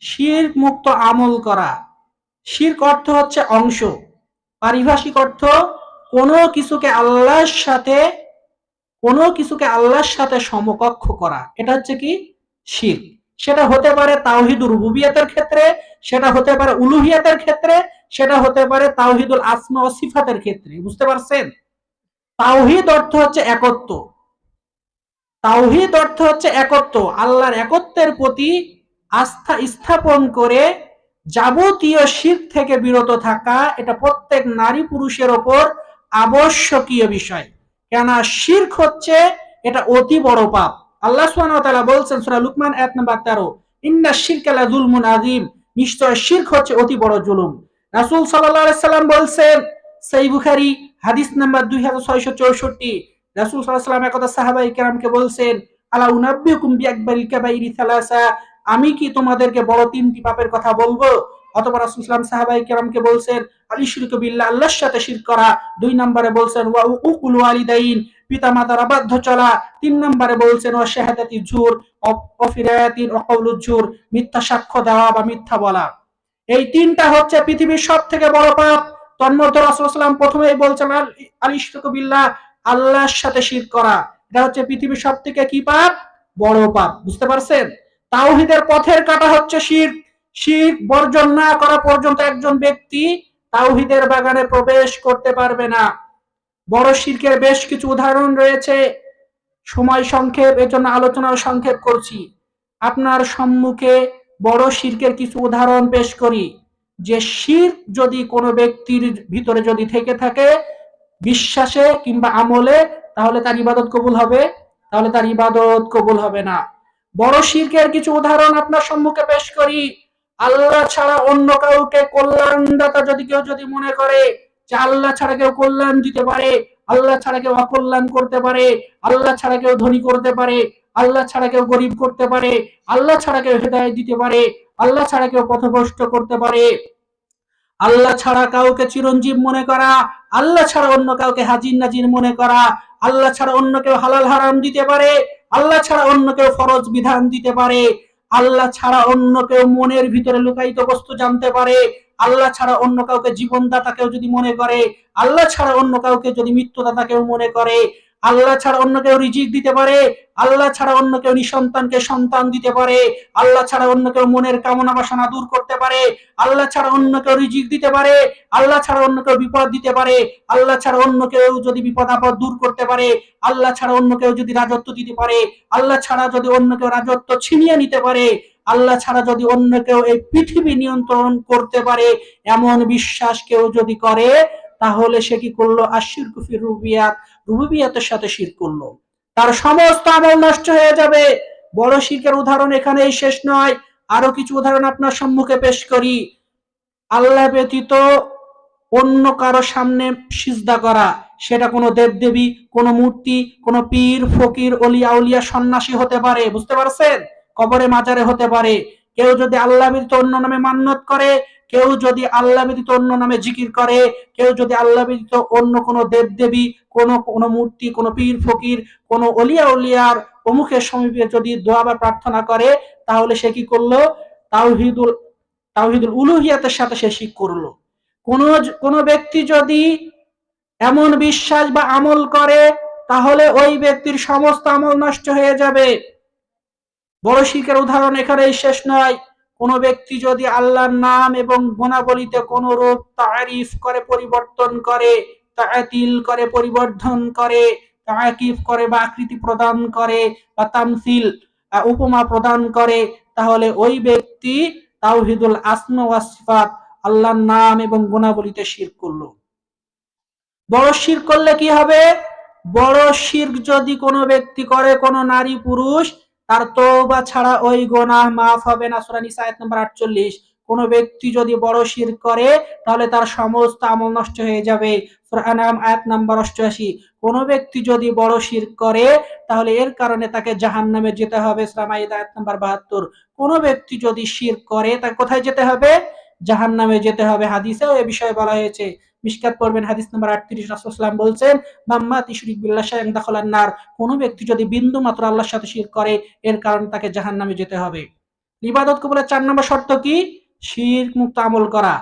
শির্ক মুক্ত আমল করা। শির্ক অর্থ হচ্ছে অংশ। পারিভাষিক অর্থ কোনো কিছুকে আল্লাহর সাথে, কোনো কিছুকে আল্লাহর সাথে সমকক্ষ করা। এটা হচ্ছে কি? শির্ক। সেটা হতে পারে তাওহিদ রুবুবিয়াতের ক্ষেত্রে, সেটা হতে পারে উলুহিয়াতের ক্ষেত্রে, সেটা হতে পারে তাওহিদুল আসমা ও সিফাতের ক্ষেত্রে। বুঝতে পারছেন? তাওহিদ অর্থ হচ্ছে একত্ব। তাওহিদ অর্থ হচ্ছে একত্ব। আল্লাহর একত্বের প্রতি আস্থা স্থাপন করে যাবতীয় শীত থেকে বিরত থাকা এটা প্রত্যেক নারী পুরুষের ওপর আবশ্যকীয় বিষয়। কেননা শির্ক হচ্ছে এটা অতি বড় পাপ। আল্লাহ সুবহানাহু বলছেন সূরা লুকমান আয়াত নাম্বার 13 ইন্না নিশ্চয় শির্ক হচ্ছে অতি বড় জুলুম। রাসূল সাল্লাল্লাহু সাল্লাম বলছেন সহিহ বুখারী হাদিস নাম্বার 2664 রাসূল সাল্লাল্লাহু আলাইহি সাল্লাম একদা সাহাবায়ে কেরামকে বলছেন, আলা আমি কি তোমাদেরকে বড় তিনটি পাপের কথা বলব? অথবা রাসূল সাল্লাম সাহাবায়ে কেরামকে বলছেন আলী শিরক বিল্লাহ, আল্লাহর সাথে শিরক করা। দুই নম্বরে বলছেন, ওয়া উকুল ওয়ালিদাইন পিতা মাতার অবাধ্য চলা। তিন নম্বরে বলছেন ও শাহাদাতি জুর অফিরায়াতিন অকৌলু জুর, মিথ্যা সাক্ষ্য দেওয়া বা মিথ্যা বলা। এই তিনটা হচ্ছে পৃথিবীর সব থেকে বড় পাপ। তন্মধ্যে রাসূলুল্লাহ প্রথমেই বলছেন, আলী শিরক বিল্লাহ, আল্লাহর সাথে শিরক করা। এটা হচ্ছে পৃথিবীর সব থেকে কি পাপ? বড় পাপ। বুঝতে পারছেন? তাওহিদের পথের কাটা হচ্ছে শির। শির বর্জন না করা পর্যন্ত একজন ব্যক্তি তাওহিদের বাগানে প্রবেশ করতে পারবে না। বড় শির্কের বেশ কিছু উদাহরণ রয়েছে। সময় সংক্ষেপ এর জন্য আলোচনার সংক্ষেপ করছি। আপনার সম্মুখে বড় শির্কের কিছু উদাহরণ পেশ করি। যে শির যদি কোনো ব্যক্তির ভিতরে যদি থেকে থাকে বিশ্বাসে কিংবা আমলে, তাহলে তার ইবাদত কবুল হবে, তাহলে তার ইবাদত কবুল হবে না। বড় শির্কের কিছু উদাহরণ আপনার সম্মুখে পেশ করি আল্লাহ ছাড়া অন্য কাউকে কল্যাণদাতা যদি কেউ যদি মনে করে যে আল্লাহ ছাড়া কেউ কল্যাণ দিতে পারে আল্লাহ ছাড়া কেউ অকল্যাণ করতে পারে আল্লাহ ছাড়া কেউ ধনী করতে পারে আল্লাহ ছাড়া কেউ গরিব করতে পারে আল্লাহ ছাড়া কেউ হেদায়ত দিতে পারে আল্লাহ ছাড়া কেউ পথভ্রষ্ট করতে পারে আল্লাহ ছাড়া কাউকে চিরঞ্জীব মনে করা আল্লাহ ছাড়া অন্য কাউকে হাজির নাজির মনে করা আল্লাহ ছাড়া অন্য কেউ হালাল হারাম দিতে পারে আল্লাহ ছাড়া অন্য কেউ ফরজ বিধান দিতে পারে। আল্লাহ ছাড়া অন্য কেউ মনের ভিতরে লুকায়িত বস্তু জানতে পারে। আল্লাহ ছাড়া অন্য কাউকে জীবনদাতা কেউ যদি মনে করে। আল্লাহ ছাড়া অন্য কাউকে যদি মৃত্যুদাতা কেউ মনে করে। আল্লাহ ছাড়া অন্য কেউ রিজিক দিতে পারে, আল্লাহ ছাড়া অন্য কেউ নিঃসন্তানকে সন্তান দিতে পারে, আল্লাহ ছাড়া অন্য কেউ মনের কামনা বাসনা দূর করতে পারে, আল্লাহ ছাড়া অন্য কেউ রিজিক দিতে পারে, আল্লাহ ছাড়া অন্য কেউ বিপদ দিতে পারে, আল্লাহ ছাড়া অন্য কেউ যদি বিপদ আপদ দূর করতে পারে, আল্লাহ ছাড়া অন্য কেউ যদি রাজত্ব দিতে পারে, আল্লাহ ছাড়া যদি অন্য কেউ রাজত্ব ছিনিয়ে নিতে পারে, আল্লাহ ছাড়া যদি অন্য কেউ এই পৃথিবী নিয়ন্ত্রণ করতে পারে, এমন বিশ্বাস কেউ যদি করে তাহলে সে কি করল? আশির কুফির রুবিয়াত, রুবিয়াতের সাথে শির করল। তার সমস্ত আমল নষ্ট হয়ে যাবে। বড় শিরকের উদাহরণ এখানেই শেষ নয়। আরও কিছু উদাহরণ আপনার সম্মুখে পেশ করি। আল্লাহ ব্যতীত অন্য কারও সামনে সিজদা করা, সেটা কোনো দেবদেবী, কোনো মূর্তি, কোনো পীর, ফকির অলিয়া উলিয়া সন্ন্যাসী হতে পারে, বুঝতে পারছেন? কবরে মাজারে হতে পারে। কেউ যদি আল্লাহ ব্যতীত অন্য নামে মান্যত করে কেউ যদি আল্লাহ ব্যতীত অন্য নামে জিকির করে, কেউ যদি আল্লাহ ব্যতীত অন্য কোনো দেব দেবী কোনো কোনো মূর্তি, কোনো পীর, ফকির, কোনো অলিয়া উলিয়ার অমুখের সমীপে যদি দোয়া বা প্রার্থনা করে, তাহলে সে কি করল? তাওহিদুল তাওহিদুল উলুহিয়াতের সাথে সে শিখ করল। কোন কোন ব্যক্তি যদি এমন বিশ্বাস বা আমল করে, তাহলে ওই ব্যক্তির সমস্ত আমল নষ্ট হয়ে যাবে। বড় শিখের উদাহরণ এখানেই শেষ নয়। কোন ব্যক্তি যদি আল্লাহর নাম এবং গুণাবলীতে কোন রূপ তারিফ করে, পরিবর্তন করে, তাতিল করে, পরিবর্ধন করে, তাকিফ করে বা আকৃতি প্রদান করে বা তামসিল উপমা প্রদান করে, তাহলে ওই ব্যক্তি তাওহিদুল আসমা ওয়াসফাত আল্লাহর নাম এবং গুণাবলীতে শির করল। বড় শির করলে কি হবে? বড় শির যদি কোনো ব্যক্তি করে, কোনো নারী পুরুষ তার তওবা ছাড়া ওই গোনাহ মাফ হবে না। সূরা নিসা আয়াত নম্বর 48 কোনো ব্যক্তি যদি বড় শির করে, তাহলে তার সমস্ত আমল নষ্ট হয়ে যাবে। আনাম আয়াত নাম্বার 88 কোনো ব্যক্তি যদি বড় শির করে, তাহলে এর কারণে তাকে জাহান্নামে যেতে হবে। সূরা মাইদা আয়াত নাম্বার 72 কোনো ব্যক্তি যদি শির করে, তাকে কোথায় যেতে হবে? জাহান্নামে যেতে হবে। হাদিসেও এ বিষয়ে বলা হয়েছে। মিশকাত পড়বেন, হাদিস নম্বর আটত্রিশ রাসুলাম বলছেন, মাম্মা তিশরিক সাহেব শাহ নার। কোনো ব্যক্তি যদি বিন্দু মাত্র আল্লাহর সাথে শির করে, এর কারণে তাকে জাহান নামে যেতে হবে। ইবাদত কবুলের চার নম্বর শর্ত কি? শির মুক্ত আমল করা।